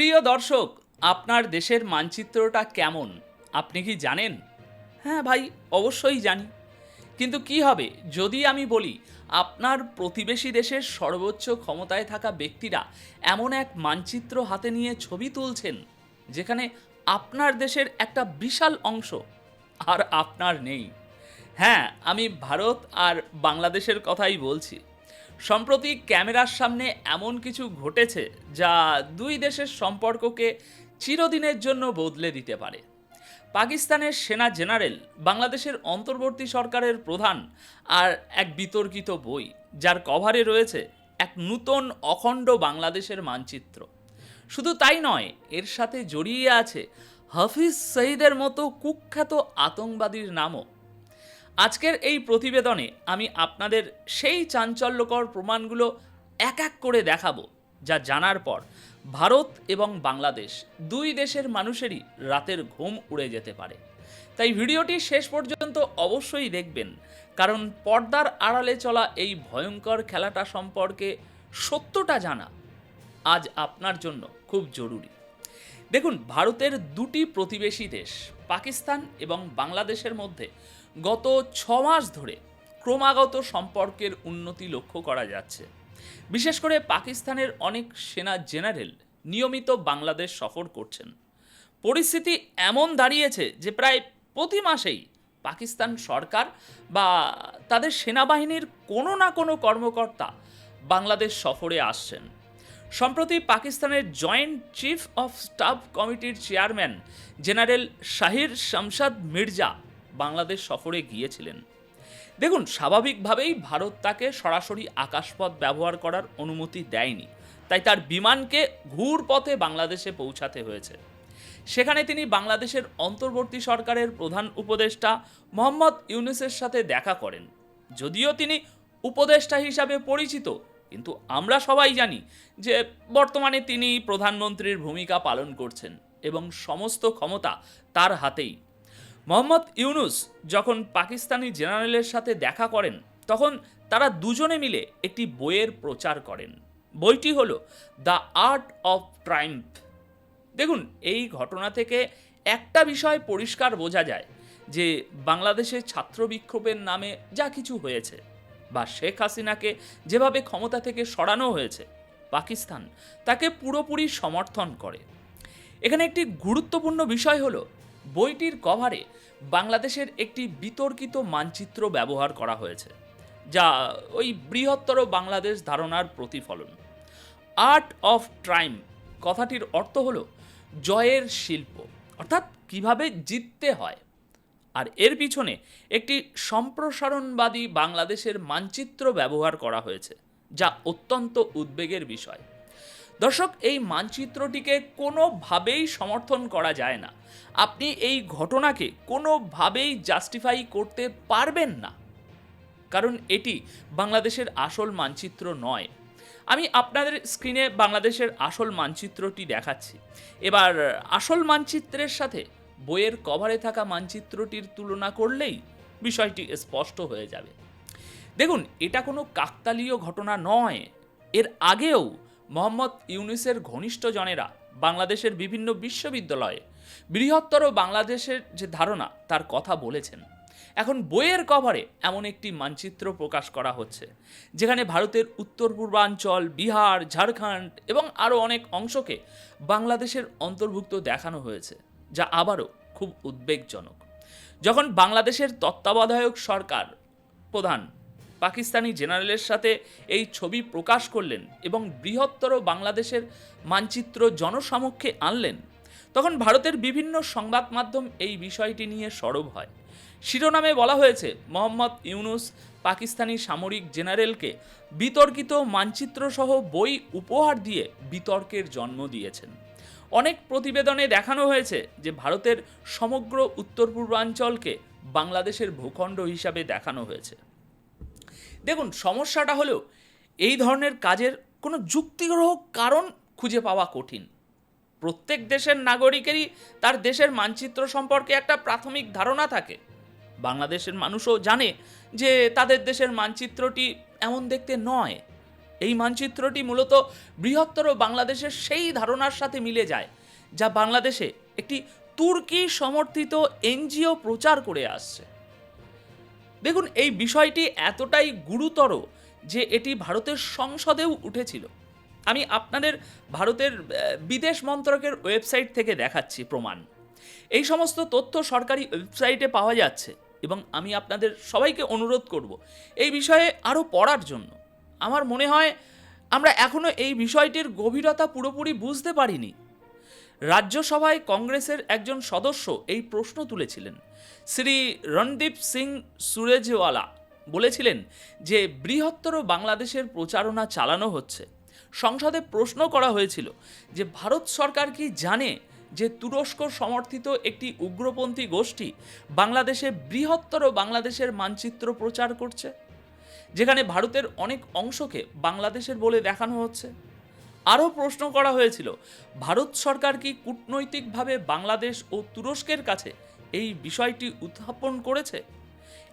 প্রিয় দর্শক, আপনার দেশের মানচিত্রটা কেমন? আপনি কি জানেন? হ্যাঁ ভাই, অবশ্যই জানি। কিন্তু কি হবে? যদি আমি বলি, আপনার প্রতিবেশী দেশের সর্বোচ্চ ক্ষমতায় থাকা ব্যক্তিরা এমন এক মানচিত্র হাতে নিয়ে ছবি তুলছেন, যেখানে আপনার দেশের একটা বিশাল অংশ আর আপনার নেই। হ্যাঁ আমি ভারত আর বাংলাদেশের কথাই বলছি। সম্প্রতি ক্যামেরার সামনে এমন কিছু ঘটেছে যা দুই দেশের সম্পর্ককে চিরদিনের জন্য বদলে দিতে পারে। পাকিস্তানের সেনা জেনারেল, বাংলাদেশের অন্তর্বর্তী সরকারের প্রধান আর এক বিতর্কিত বই, যার কভারে রয়েছে এক নূতন অখণ্ড বাংলাদেশের মানচিত্র। শুধু তাই নয়, এর সাথে জড়িয়ে আছে হাফিজ সঈদের মতো কুখ্যাত আতঙ্কবাদীর নামও। আজকের এই প্রতিবেদনে আমি আপনাদের সেই চাঞ্চল্যকর প্রমাণগুলো এক এক করে দেখাবো, যা জানার পর ভারত এবং বাংলাদেশ দুই দেশের মানুষেরই রাতের ঘুম উড়ে যেতে পারে। তাই ভিডিওটি শেষ পর্যন্ত অবশ্যই দেখবেন, কারণ পর্দার আড়ালে চলা এই ভয়ঙ্কর খেলাটা সম্পর্কে সত্যটা জানা আজ আপনার জন্য খুব জরুরি। দেখুন, ভারতের দুটি প্রতিবেশী দেশ, পাকিস্তান এবং বাংলাদেশের মধ্যে গত ছ মাস ধরে ক্রমাগত সম্পর্কের উন্নতি লক্ষ্য করা যাচ্ছে। বিশেষ করে পাকিস্তানের অনেক সেনা জেনারেল নিয়মিত বাংলাদেশ সফর করছেন। পরিস্থিতি এমন দাঁড়িয়েছে যে প্রায় প্রতি মাসেই পাকিস্তান সরকার বা তাদের সেনাবাহিনীর কোনো না কোনো কর্মকর্তা বাংলাদেশ সফরে আসছেন। সম্প্রতি পাকিস্তানের জয়েন্ট চিফ অফ স্টাফ কমিটির চেয়ারম্যান জেনারেল শাহির শামসাদ মির্জা বাংলাদেশ সফরে গিয়েছিলেন। দেখুন, স্বাভাবিকভাবেই ভারত তাকে সরাসরি আকাশপথ ব্যবহার করার অনুমতি দেয়নি। তাই তার বিমানকে ঘুর পথে বাংলাদেশে পৌঁছাতে হয়েছে। সেখানে তিনি বাংলাদেশের অন্তর্বর্তী সরকারের প্রধান উপদেষ্টা মোহাম্মদ ইউনুসের সাথে দেখা করেন। যদিও তিনি উপদেষ্টা হিসাবে পরিচিত, কিন্তু আমরা সবাই জানি যে বর্তমানে তিনি প্রধানমন্ত্রীর ভূমিকা পালন করছেন এবং সমস্ত ক্ষমতা তার হাতেই। মোহাম্মদ ইউনুস যখন পাকিস্তানি জেনারেলের সাথে দেখা করেন, তখন তারা দুজনে মিলে একটি বইয়ের প্রচার করেন। বইটি হলো দ্য আর্ট অফ ট্রাইম্প দেখুন, এই ঘটনা থেকে একটা বিষয় পরিষ্কার বোঝা যায় যে বাংলাদেশে ছাত্র বিক্ষোভের নামে যা কিছু হয়েছে বা শেখ হাসিনাকে যেভাবে ক্ষমতা থেকে সরানো হয়েছে, পাকিস্তান তাকে পুরোপুরি সমর্থন করে। এখানে একটি গুরুত্বপূর্ণ বিষয় হলো বইটির কভারে বাংলাদেশের একটি বিতর্কিত মানচিত্র ব্যবহার করা হয়েছে, যা ওই বৃহত্তর বাংলাদেশ ধারণার প্রতিফলন। আর্ট অফ ট্রাইম কথাটির অর্থ হলো জয়ের শিল্প, অর্থাৎ কীভাবে জিততে হয়। আর এর পিছনে একটি সম্প্রসারণবাদী বাংলাদেশের মানচিত্র ব্যবহার করা হয়েছে, যা অত্যন্ত উদ্বেগের বিষয়। দর্শক, এই মানচিত্রটিকে কোনোভাবেই সমর্থন করা যায় না। আপনি এই ঘটনাকে কোনোভাবেই জাস্টিফাই করতে পারবেন না। কারণ এটি বাংলাদেশের আসল মানচিত্র নয়। আমি আপনাদের স্ক্রিনে বাংলাদেশের আসল মানচিত্রটি দেখাচ্ছি। এবার, আসল মানচিত্রের সাথে বইয়ের কভারে থাকা মানচিত্রটির তুলনা করলেই বিষয়টি স্পষ্ট হয়ে যাবে। দেখুন, এটা কোনো কাকতালীয় ঘটনা নয়। এর আগেও মোহাম্মদ ইউনিসের ঘনিষ্ঠ জনেরা বাংলাদেশের বিভিন্ন বিশ্ববিদ্যালয়ে বৃহত্তর বাংলাদেশের যে ধারণা, তার কথা বলেছেন। এখন বইয়ের কভারে এমন একটি মানচিত্র প্রকাশ করা হচ্ছে, যেখানে ভারতের উত্তর পূর্বাঞ্চল, বিহার, ঝাড়খণ্ড এবং আরও অনেক অংশকে বাংলাদেশের অন্তর্ভুক্ত দেখানো হয়েছে, যা আবারও খুব উদ্বেগজনক। যখন বাংলাদেশের তত্ত্বাবধায়ক সরকার প্রধান পাকিস্তানি জেনারেলের সাথে এই ছবি প্রকাশ করলেন এবং বৃহত্তর বাংলাদেশের মানচিত্র জনসমক্ষে আনলেন। তখন ভারতের বিভিন্ন সংবাদ মাধ্যম এই বিষয়টি নিয়ে সরব হয়। শিরোনামে বলা হয়েছে, মোহাম্মদ ইউনুস পাকিস্তানি সামরিক জেনারেলকে বিতর্কিত মানচিত্রসহ বই উপহার দিয়ে বিতর্কের জন্ম দিয়েছেন। অনেক প্রতিবেদনে দেখানো হয়েছে যে ভারতের সমগ্র উত্তর পূর্বাঞ্চলকে বাংলাদেশের ভূখণ্ড হিসাবে দেখানো হয়েছে। দেখুন, সমস্যাটা হলো এই ধরনের কাজের কোনো যুক্তিগ্রহ কারণ খুঁজে পাওয়া কঠিন। প্রত্যেক দেশের নাগরিকেরই তার দেশের মানচিত্র সম্পর্কে একটা প্রাথমিক ধারণা থাকে। বাংলাদেশের মানুষও জানে যে তাদের দেশের মানচিত্রটি এমন দেখতে নয়। এই মানচিত্রটি মূলত বৃহত্তর বাংলাদেশের সেই ধারণার সাথে মিলে যায়, যা বাংলাদেশে একটি তুর্কি সমর্থিত এনজিও প্রচার করে আসছে। দেখুন, এই বিষয়টি এতটাই গুরুতর যে এটি ভারতের সংসদেও উঠেছিল। আমি আপনাদের ভারতের বিদেশ মন্ত্রকের ওয়েবসাইট থেকে দেখাচ্ছি প্রমাণ। এই সমস্ত তথ্য সরকারি ওয়েবসাইটে পাওয়া যাচ্ছে এবং আমি আপনাদের সবাইকে অনুরোধ করব এই বিষয়ে আরও পড়ার জন্য। আমার মনে হয় আমরা এখনও এই বিষয়টির গভীরতা পুরোপুরি বুঝতে পারিনি। রাজ্যসভায় কংগ্রেসের একজন সদস্য এই প্রশ্ন তুলেছিলেন। শ্রী রণদীপ সিং সুরেজওয়ালা বলেছিলেন যে, বৃহত্তর বাংলাদেশের প্রচারণা চালানো হচ্ছে। সংসদে প্রশ্ন করা হয়েছিল যে, ভারত সরকার কি জানে যে, তুরস্ক সমর্থিত একটি উগ্রপন্থী গোষ্ঠী বাংলাদেশে বৃহত্তর বাংলাদেশের মানচিত্র প্রচার করছে? যেখানে ভারতের অনেক অংশকে বাংলাদেশের বলে দেখানো হচ্ছে। আরও প্রশ্ন করা হয়েছিল, ভারত সরকার কি কূটনৈতিকভাবে বাংলাদেশ ও তুরস্কের কাছে এই বিষয়টি উত্থাপন করেছে?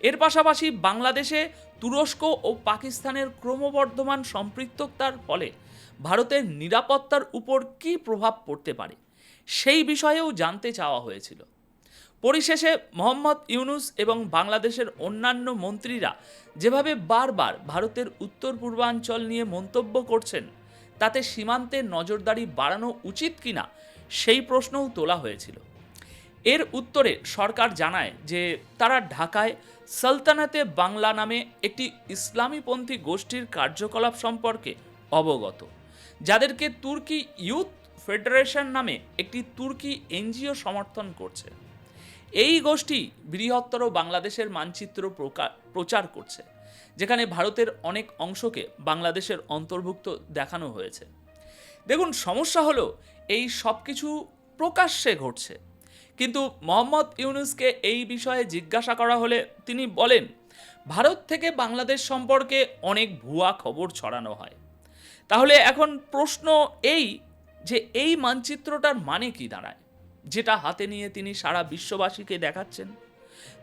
এর পাশাপাশি বাংলাদেশে তুরস্ক ও পাকিস্তানের ক্রমবর্ধমান সম্পৃক্ততার ফলে ভারতের নিরাপত্তার উপর কী প্রভাব পড়তে পারে, সেই বিষয়েও জানতে চাওয়া হয়েছিল। পরিশেষে মোহাম্মদ ইউনুস এবং বাংলাদেশের অন্যান্য মন্ত্রীরা যেভাবে বারবার ভারতের উত্তর পূর্বাঞ্চল নিয়ে মন্তব্য করছেন তাতে সীমান্তে নজরদারি বাড়ানো উচিত কিনা সেই প্রশ্নও তোলা হয়েছিল। এর উত্তরে সরকার জানায় যে তারা ঢাকায় সালতানাতে বাংলা নামে একটি ইসলামীপন্থী গোষ্ঠীর কার্যকলাপ সম্পর্কে অবগত, যাদেরকে তুর্কি ইউথ ফেডারেশন নামে একটি তুর্কি এনজিও সমর্থন করছে। এই গোষ্ঠী বৃহত্তর বাংলাদেশের মানচিত্র প্রচার করছে। যেখানে ভারতের অনেক অংশকে বাংলাদেশের অন্তর্ভুক্ত দেখানো হয়েছে। দেখুন, সমস্যা হলো এই সব কিছু প্রকাশ্যে ঘটছে। কিন্তু মোহাম্মদ ইউনুসকে এই বিষয়ে জিজ্ঞাসা করা হলে তিনি বলেন, ভারত থেকে বাংলাদেশ সম্পর্কে অনেক ভুয়া খবর ছড়ানো হয়। তাহলে এখন প্রশ্ন এই যে এই মানচিত্রটার মানে কি দাঁড়ায়? যেটা হাতে নিয়ে তিনি সারা বিশ্ববাসীকে দেখাচ্ছেন?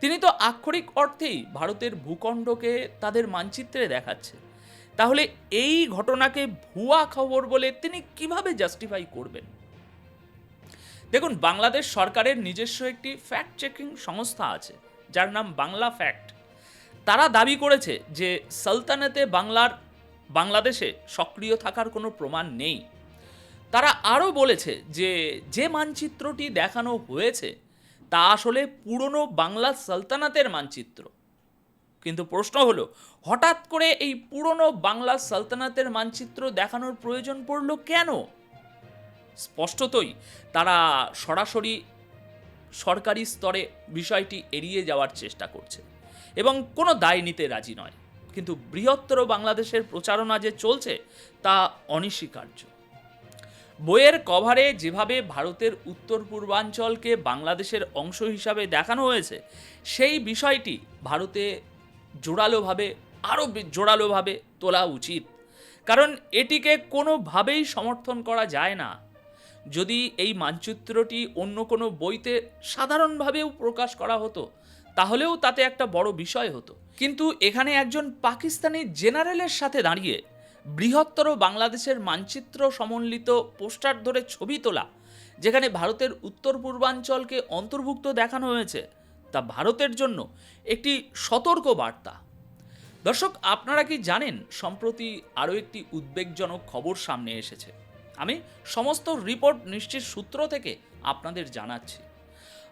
তিনি তো আক্ষরিক অর্থেই ভারতের ভূখণ্ডকে তাদের মানচিত্রে দেখাচ্ছে। তাহলে এই ঘটনাকে ভুয়া খবর বলে তিনি কীভাবে জাস্টিফাই করবেন? দেখুন, বাংলাদেশ সরকারের নিজস্ব একটি ফ্যাক্ট চেকিং সংস্থা আছে, যার নাম বাংলা ফ্যাক্ট তারা দাবি করেছে যে সালতানাতে বাংলার, বাংলাদেশে সক্রিয় থাকার কোনো প্রমাণ নেই। তারা আরও বলেছে যে যে মানচিত্রটি দেখানো হয়েছে তা আসলে পুরনো বাংলা সালতানাতের মানচিত্র। কিন্তু প্রশ্ন হলো, হঠাৎ করে এই পুরনো বাংলা সালতানাতের মানচিত্র দেখানোর প্রয়োজন পড়ল কেন? স্পষ্টতই, তারা সরাসরি সরকারি স্তরে বিষয়টি এড়িয়ে যাওয়ার চেষ্টা করছে এবং কোনো দায় নিতে রাজি নয়। কিন্তু বৃহত্তর বাংলাদেশের প্রচারণা যে চলছে, তা অনস্বীকার্য। বইয়ের কভারে যেভাবে ভারতের উত্তর পূর্বাঞ্চলকে বাংলাদেশের অংশ হিসাবে দেখানো হয়েছে, সেই বিষয়টি ভারতে জোরালোভাবে, আরও জোরালোভাবে তোলা উচিত। কারণ এটিকে কোনোভাবেই সমর্থন করা যায় না। যদি এই মানচিত্রটি অন্য কোনো বইতে সাধারণভাবেও প্রকাশ করা হতো, তাহলেও তাতে একটা বড় বিষয় হতো। কিন্তু এখানে একজন পাকিস্তানি জেনারেলের সাথে দাঁড়িয়ে বৃহত্তর বাংলাদেশের মানচিত্র সমন্বিত পোস্টার ধরে ছবি তোলা, যেখানে ভারতের উত্তর পূর্বাঞ্চলকে অন্তর্ভুক্ত দেখানো হয়েছে, তা ভারতের জন্য একটি সতর্ক বার্তা। দর্শক, আপনারা কি জানেন, সম্প্রতি আরও একটি উদ্বেগজনক খবর সামনে এসেছে। আমি সমস্ত রিপোর্ট নিশ্চিত সূত্র থেকে আপনাদের জানাচ্ছি।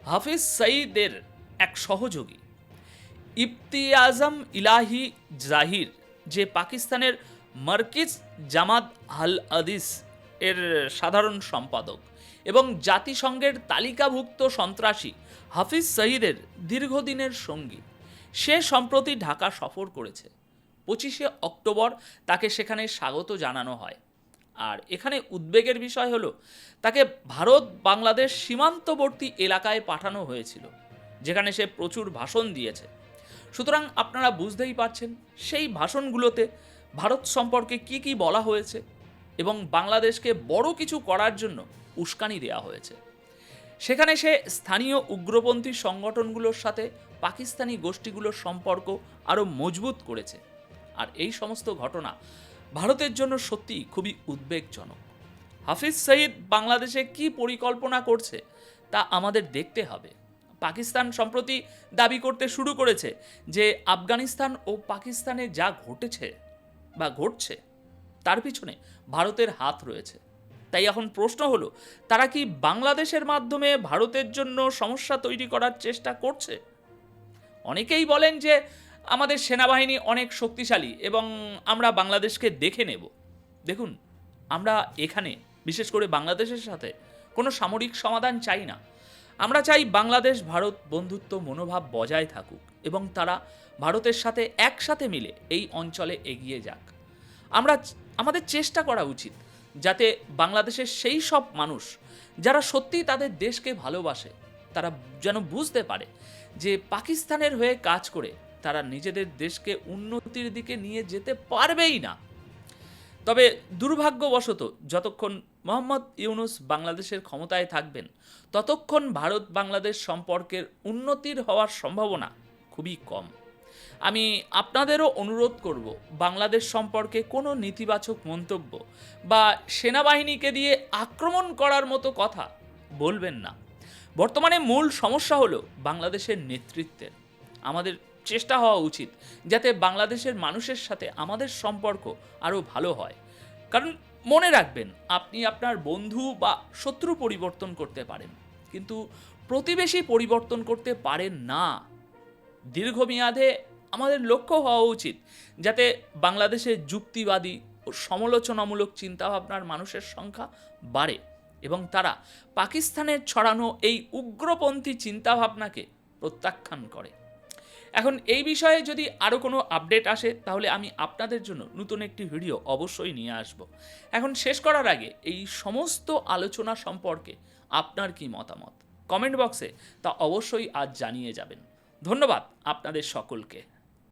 হাফিজ সঈদের এক সহযোগী ইফতিয়াজম ইলাহি জাহির, যে পাকিস্তানের মার্কিজ জামাত হাল আদিস এর সাধারণ সম্পাদক এবং জাতিসংঘের তালিকাভুক্ত সন্ত্রাসী হাফিজ সঈদের দীর্ঘদিনের সঙ্গী। সে সম্প্রতি ঢাকা সফর করেছে। পঁচিশে অক্টোবর তাকে সেখানে স্বাগত জানানো হয়। আর এখানে উদ্বেগের বিষয় হলো, তাকে ভারত বাংলাদেশ সীমান্তবর্তী এলাকায় পাঠানো হয়েছিল, যেখানে সে প্রচুর ভাষণ দিয়েছে। সুতরাং আপনারা বুঝতেই পারছেন, সেই ভাষণগুলোতে ভারত সম্পর্কে কি কি বলা হয়েছে এবং বাংলাদেশকে বড় কিছু করার জন্য উস্কানি দেওয়া হয়েছে। সেখানে সে স্থানীয় উগ্রপন্থী সংগঠনগুলোর সাথে পাকিস্তানি গোষ্ঠীগুলোর সম্পর্ক আরও মজবুত করেছে। আর এই সমস্ত ঘটনা ভারতের জন্য সত্যি খুবই উদ্বেগজনক। হাফিজ সঈদ বাংলাদেশে কি পরিকল্পনা করছে তা আমাদের দেখতে হবে। পাকিস্তান সম্প্রতি দাবি করতে শুরু করেছে যে আফগানিস্তান ও পাকিস্তানে যা ঘটেছে বা ঘটছে, তার পিছনে ভারতের হাত রয়েছে। তাই এখন প্রশ্ন হলো, তারা কি বাংলাদেশের মাধ্যমে ভারতের জন্য সমস্যা তৈরি করার চেষ্টা করছে? অনেকেই বলেন যে, আমাদের সেনাবাহিনী অনেক শক্তিশালী এবং আমরা বাংলাদেশকে দেখে নেব। দেখুন, আমরা এখানে, বিশেষ করে বাংলাদেশের সাথে কোনো সামরিক সমাধান চাই না। আমরা চাই বাংলাদেশ, ভারত বন্ধুত্ব, মনোভাব বজায় থাকুক এবং তারা ভারতের সাথে একসাথে মিলে এই অঞ্চলে এগিয়ে যাক। আমরা আমাদের চেষ্টা করা উচিত যাতে বাংলাদেশের সেই সব মানুষ যারা সত্যিই তাদের দেশকে ভালোবাসে, তারা যেন বুঝতে পারে যে পাকিস্তানের হয়ে কাজ করে তারা নিজেদের দেশকে উন্নতির দিকে নিয়ে যেতে পারবেই না। তবে দুর্ভাগ্যবশত যতক্ষণ মোহাম্মদ ইউনুস বাংলাদেশের ক্ষমতায় থাকবেন। ততক্ষণ ভারত বাংলাদেশ সম্পর্কের উন্নতির হওয়ার সম্ভাবনা খুবই কম। আমি আপনাদেরও অনুরোধ করব, বাংলাদেশ সম্পর্কে কোনো নেতিবাচক মন্তব্য বা সেনাবাহিনীকে দিয়ে আক্রমণ করার মতো কথা বলবেন না। বর্তমানে মূল সমস্যা হলো বাংলাদেশের নেতৃত্বের। আমাদের চেষ্টা হওয়া উচিত যাতে বাংলাদেশের মানুষের সাথে আমাদের সম্পর্ক আরও ভালো হয়। কারণ মনে রাখবেন, আপনি আপনার বন্ধু বা শত্রু পরিবর্তন করতে পারেন। কিন্তু প্রতিবেশী পরিবর্তন করতে পারেন না। দীর্ঘমেয়াদে আমাদের লক্ষ্য হওয়া উচিত যাতে বাংলাদেশের যুক্তিবাদী ও সমালোচনামূলক চিন্তাভাবনার মানুষের সংখ্যা বাড়ে এবং তারা পাকিস্তানের ছড়ানো এই উগ্রপন্থী চিন্তাভাবনাকে প্রত্যাখ্যান করে। এখন এই বিষয়ে যদি আরও কোনো আপডেট আসে, তাহলে আমি আপনাদের জন্য নতুন একটি ভিডিও অবশ্যই নিয়ে আসব। এখন শেষ করার আগে এই সমস্ত আলোচনা সম্পর্কে আপনার কি মতামত? কমেন্ট বক্সে তা অবশ্যই আজ জানিয়ে যাবেন। ধন্যবাদ আপনাদের সকলকে।